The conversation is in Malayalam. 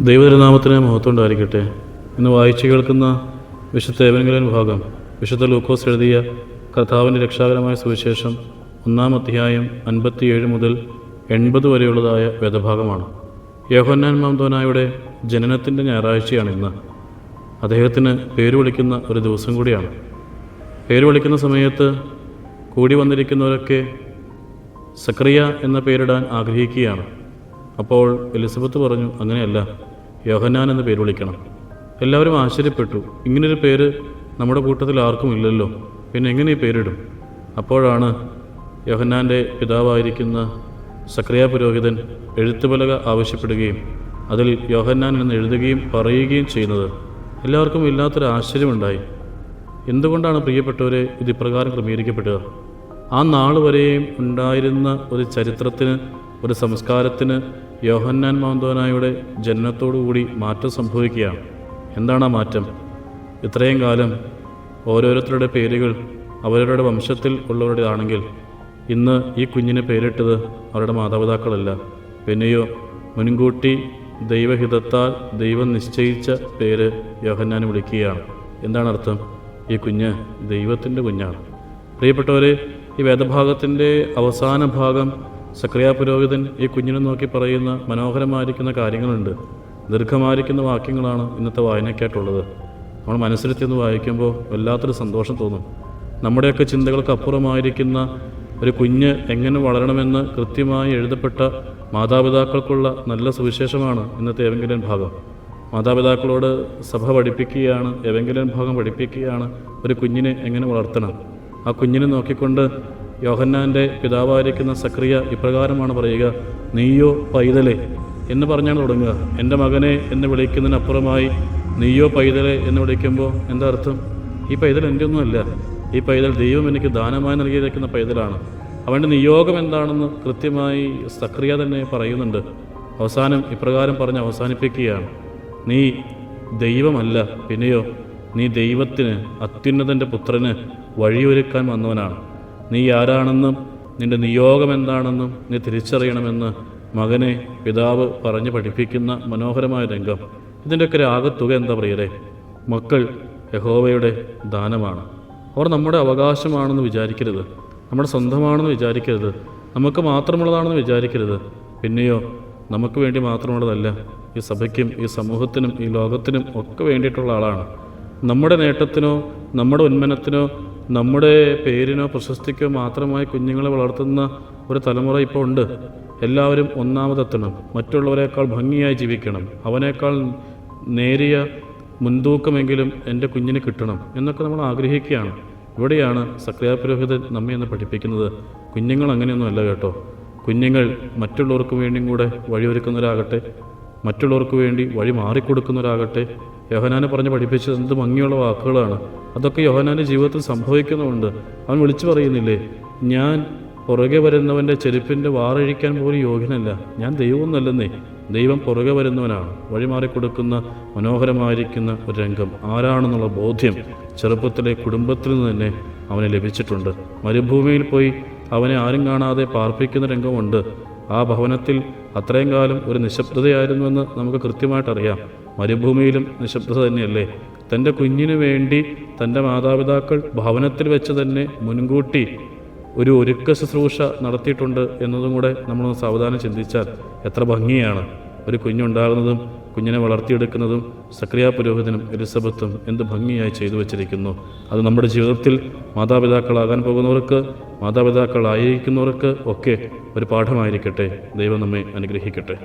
ദൈവതിരുനാമത്തിന് മഹത്വം ഉണ്ടായിരിക്കട്ടെ ഇന്ന് വായിച്ചു കേൾക്കുന്ന വിശുദ്ധ ഏവൻഗലൻ ഭാഗം വിശുദ്ധ ലൂക്കോസ് എഴുതിയ കർത്താവിന്റെ രക്ഷാകരമായ സുവിശേഷം ഒന്നാം അധ്യായം അൻപത്തിയേഴ് മുതൽ എൺപത് വരെയുള്ളതായ വേദഭാഗമാണ്. യോഹന്നാൻ മാംതോനായുടെ ജനനത്തിന്റെ ഞായറാഴ്ചയാണ് ഇന്ന്. അദ്ദേഹത്തിന് പേര് വിളിക്കുന്ന ഒരു ദിവസം കൂടിയാണ്. പേര് വിളിക്കുന്ന സമയത്ത് കൂടി വന്നിരിക്കുന്നവരൊക്കെ സക്രിയ എന്ന പേരിടാൻ ആഗ്രഹിക്കുകയാണ്. അപ്പോൾ എലിസബത്ത് പറഞ്ഞു അങ്ങനെയല്ല. യോഹന്നാൻ എന്ന് പേര് വിളിക്കണം. എല്ലാവരും ആശ്ചര്യപ്പെട്ടു. ഇങ്ങനൊരു പേര് നമ്മുടെ കൂട്ടത്തിൽ ആർക്കും ഇല്ലല്ലോ. പിന്നെ എങ്ങനെ ഈ പേരിടും? അപ്പോഴാണ് യോഹന്നാന്റെ പിതാവായിരിക്കുന്ന സക്രിയ പുരോഹിതൻ എഴുത്തുപലക ആവശ്യപ്പെടുകയും അതിൽ യോഹന്നാൻ എന്ന് എഴുതുകയും പറയുകയും ചെയ്യുന്നത് എല്ലാവർക്കും ഇല്ലാത്തൊരു ആശ്ചര്യമുണ്ടായി. എന്തുകൊണ്ടാണ് പ്രിയപ്പെട്ടവരെ ഇത് ഇപ്രകാരം ക്രമീകരിക്കപ്പെടുക? ആ നാൾ വരെയും ഉണ്ടായിരുന്ന ഒരു ചരിത്രത്തിന് ഒരു സംസ്കാരത്തിന് യോഹന്നാൻ മാന്തോനായുടെ ജനനത്തോടുകൂടി മാറ്റം സംഭവിക്കുകയാണ് എന്താണ് ആ മാറ്റം? ഇത്രയും കാലം ഓരോരുത്തരുടെ പേരുകൾ അവരവരുടെ വംശത്തിൽ ഉള്ളവരുടേതാണെങ്കിൽ ഇന്ന് ഈ കുഞ്ഞിന് പേരിട്ടത് അവരുടെ മാതാപിതാക്കളല്ല. പിന്നെയോ മുൻകൂട്ടി ദൈവഹിതത്താൽ ദൈവം നിശ്ചയിച്ച പേര് യോഹന്നാൻ വിളിക്കുകയാണ് എന്താണ് അർത്ഥം? ഈ കുഞ്ഞ് ദൈവത്തിന്റെ കുഞ്ഞാണ്. പ്രിയപ്പെട്ടവരെ ഈ വേദഭാഗത്തിന്റെ അവസാന ഭാഗം സക്രിയ പുരോഹിതൻ ഈ കുഞ്ഞിനെ നോക്കി പറയുന്ന മനോഹരമായിരിക്കുന്ന കാര്യങ്ങളുണ്ട്. ദീർഘമായിരിക്കുന്ന വാക്യങ്ങളാണ് ഇന്നത്തെ വായനയ്ക്കായിട്ടുള്ളത്. നമ്മൾ മനസ്സിലെത്തി ഒന്ന് വായിക്കുമ്പോൾ വല്ലാത്തൊരു സന്തോഷം തോന്നും. നമ്മുടെയൊക്കെ ചിന്തകൾക്ക് അപ്പുറമായിരിക്കുന്ന ഒരു കുഞ്ഞ് എങ്ങനെ വളരണമെന്ന് കൃത്യമായി എഴുതപ്പെട്ട മാതാപിതാക്കൾക്കുള്ള നല്ല സുവിശേഷമാണ് ഇന്നത്തെ ഏവെങ്കിലും ഭാഗം. മാതാപിതാക്കളോട് സഭ പഠിപ്പിക്കുകയാണ് ഏവെങ്കിലും ഭാഗം പഠിപ്പിക്കുകയാണ് ഒരു കുഞ്ഞിനെ എങ്ങനെ വളർത്തണം. ആ കുഞ്ഞിനെ നോക്കിക്കൊണ്ട് യോഹന്നാന്റെ പിതാവായിരിക്കുന്ന സക്രിയ ഇപ്രകാരമാണ് പറയുക നീയോ പൈതലെ എന്ന് പറഞ്ഞാണ് തുടങ്ങുക. എന്റെ മകനെ എന്ന് വിളിക്കുന്നതിനപ്പുറമായി നീയോ പൈതലെ എന്ന് വിളിക്കുമ്പോൾ എന്താ അർത്ഥം? ഈ പൈതൽ എന്റെ ഒന്നുമല്ല ഈ പൈതൽ ദൈവം എനിക്ക് ദാനമായി നൽകിയിരിക്കുന്ന പൈതലാണ്. അവന്റെ നിയോഗം എന്താണെന്ന് കൃത്യമായി സക്രിയ തന്നെ പറയുന്നുണ്ട്. അവസാനം ഇപ്രകാരം പറഞ്ഞ് അവസാനിപ്പിക്കുകയാണ്. നീ ദൈവമല്ല പിന്നെയോ നീ ദൈവത്തിന് അത്യുന്നതന്റെ പുത്രന് വഴിയൊരുക്കാൻ വന്നവനാണ്. നീ ആരാണെന്നും നിന്റെ നിയോഗം എന്താണെന്നും നീ തിരിച്ചറിയണമെന്ന് മകനെ പിതാവ് പറഞ്ഞ് പഠിപ്പിക്കുന്ന മനോഹരമായ രംഗം. ഇതിന്റെയൊക്കെ ആകത്തുക എന്താ പ്രിയരെ? മക്കൾ യഹോവയുടെ ദാനമാണ്. അവർ നമ്മുടെ അവകാശമാണെന്ന് വിചാരിക്കരുത്. നമ്മുടെ സ്വന്തമാണെന്ന് വിചാരിക്കരുത്. നമുക്ക് മാത്രമുള്ളതാണെന്ന് വിചാരിക്കരുത്. പിന്നെയോ നമുക്ക് വേണ്ടി മാത്രമുള്ളതല്ല ഈ സഭയ്ക്കും ഈ സമൂഹത്തിനും ഈ ലോകത്തിനും ഒക്കെ വേണ്ടിയിട്ടുള്ള ആളാണ്. നമ്മുടെ നേട്ടത്തിനോ നമ്മുടെ ഉന്മനത്തിനോ നമ്മുടെ പേരിനോ പ്രശസ്തിക്കോ മാത്രമായി കുഞ്ഞുങ്ങളെ വളർത്തുന്ന ഒരു തലമുറ ഇപ്പോൾ ഉണ്ട്. എല്ലാവരും ഒന്നാമതെത്തണം. മറ്റുള്ളവരെക്കാൾ ഭംഗിയായി ജീവിക്കണം. അവനേക്കാൾ നേരിയ മുൻതൂക്കമെങ്കിലും എന്റെ കുഞ്ഞിന് കിട്ടണം എന്നൊക്കെ നമ്മൾ ആഗ്രഹിക്കുകയാണ്. ഇവിടെയാണ് സക്രിയ പുരോഹിതൻ നമ്മെ എന്ന് പഠിപ്പിക്കുന്നത്. കുഞ്ഞുങ്ങൾ അങ്ങനെയൊന്നുമല്ല കേട്ടോ. കുഞ്ഞുങ്ങൾ മറ്റുള്ളവർക്ക് വേണ്ടിയും കൂടെ വഴിയൊരുക്കുന്നവരാകട്ടെ. മറ്റുള്ളവർക്ക് വേണ്ടി വഴി മാറിക്കൊടുക്കുന്നവരാകട്ടെ. യോഹനാനെ പറഞ്ഞ് പഠിപ്പിച്ചത് എന്ത് ഭംഗിയുള്ള വാക്കുകളാണ്. അതൊക്കെ യോഹനാന്റെ ജീവിതത്തിൽ സംഭവിക്കുന്നുണ്ട് അവൻ വിളിച്ചു പറയുന്നില്ലേ ഞാൻ പുറകെ വരുന്നവന്റെ ചെരുപ്പിന്റെ വാറഴിക്കാൻ പോലും യോഗ്യനല്ല. ഞാൻ ദൈവമൊന്നല്ലെന്നേ ദൈവം പുറകെ വരുന്നവനാണ്. വഴിമാറിക്കൊടുക്കുന്ന മനോഹരമായിരിക്കുന്ന ഒരു രംഗം. ആരാണെന്നുള്ള ബോധ്യം ചെറുപ്പത്തിലെ കുടുംബത്തിൽ നിന്ന് തന്നെ അവന് ലഭിച്ചിട്ടുണ്ട്. മരുഭൂമിയിൽ പോയി അവനെ ആരും കാണാതെ പാർപ്പിക്കുന്ന രംഗമുണ്ട്. ആ ഭവനത്തിൽ അത്രയും കാലം ഒരു നിശബ്ദതയായിരുന്നുവെന്ന് നമുക്ക് കൃത്യമായിട്ടറിയാം. മരുഭൂമിയിലും നിശബ്ദത തന്നെയല്ലേ? തന്റെ കുഞ്ഞിനു വേണ്ടി തന്റെ മാതാപിതാക്കൾ ഭവനത്തിൽ വെച്ച് തന്നെ മുൻകൂട്ടി ഒരു ഒരുക്ക ശുശ്രൂഷ നടത്തിയിട്ടുണ്ട് എന്നതും കൂടെ നമ്മളൊന്ന് സാവധാനം ചിന്തിച്ചാൽ എത്ര ഭംഗിയാണ്. ഒരു കുഞ്ഞുണ്ടാകുന്നതും കുഞ്ഞിനെ വളർത്തിയെടുക്കുന്നതും സക്രിയ പുരോഹിതനും എലിസബത്തും എന്ത് ഭംഗിയായി ചെയ്തു വച്ചിരിക്കുന്നു. അത് നമ്മുടെ ജീവിതത്തിൽ മാതാപിതാക്കളാകാൻ പോകുന്നവർക്ക് മാതാപിതാക്കളായിരിക്കുന്നവർക്ക് ഒക്കെ ഒരു പാഠമായിരിക്കട്ടെ. ദൈവം നമ്മെ അനുഗ്രഹിക്കട്ടെ.